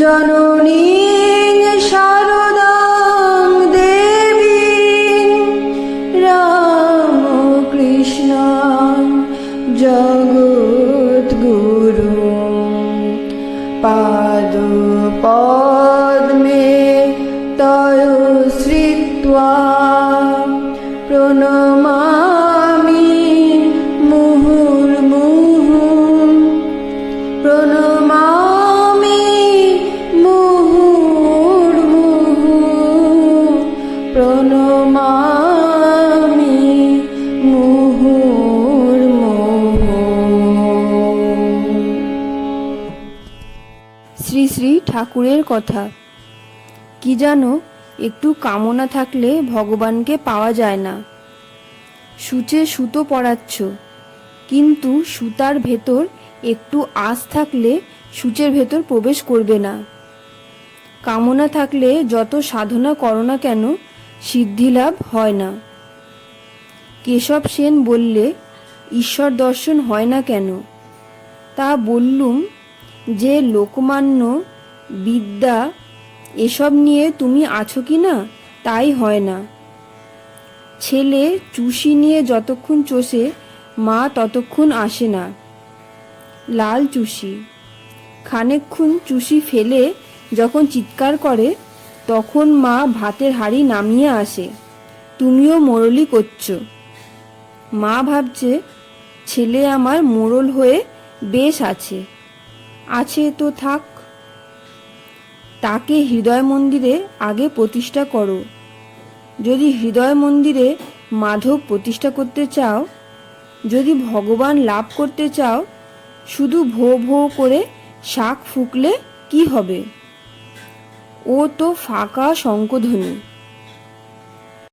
জননী শ্রী শ্রী ঠাকুরের কথা। কি জানো, একটু কামনা থাকলে ভগবানকে পাওয়া যায় না। সূচে সুতো পরাচ্ছ, কিন্তু সুতার ভেতর একটু আশ থাকলে সূচের ভেতর প্রবেশ করবে না। কামনা থাকলে যত সাধনা করো না কেন সিদ্ধিলাভ হয় না। কেশব সেন বললে, ঈশ্বর দর্শন হয় না কেন? তা বললুম যে লোকমান্য বিদ্যা, এসব নিয়ে তুমি আছো কি না? তাই হয় না। ছেলে চুষি নিয়ে যতক্ষণ চষে, মা ততক্ষণ আসে না। লাল চুষি। খানিকক্ষণ চুষি ফেলে যখন চিৎকার করে, তখন মা ভাতের হাঁড়ি নামিয়ে আসে। তুমিও মোরলি করছ। মা ভাবছে, ছেলে আমার মোরল হয়ে বেশ আছে। আছে তো থাক। তাকে হৃদয় মন্দিরে আগে প্রতিষ্ঠা করো। যদি হৃদয় মন্দিরে মাধব প্রতিষ্ঠা করতে চাও, যদি ভগবান লাভ করতে চাও, শুধু ভো ভো করে শাক ফুকলে কি হবে? ও তো ফাঁকা শঙ্কধ্বনি।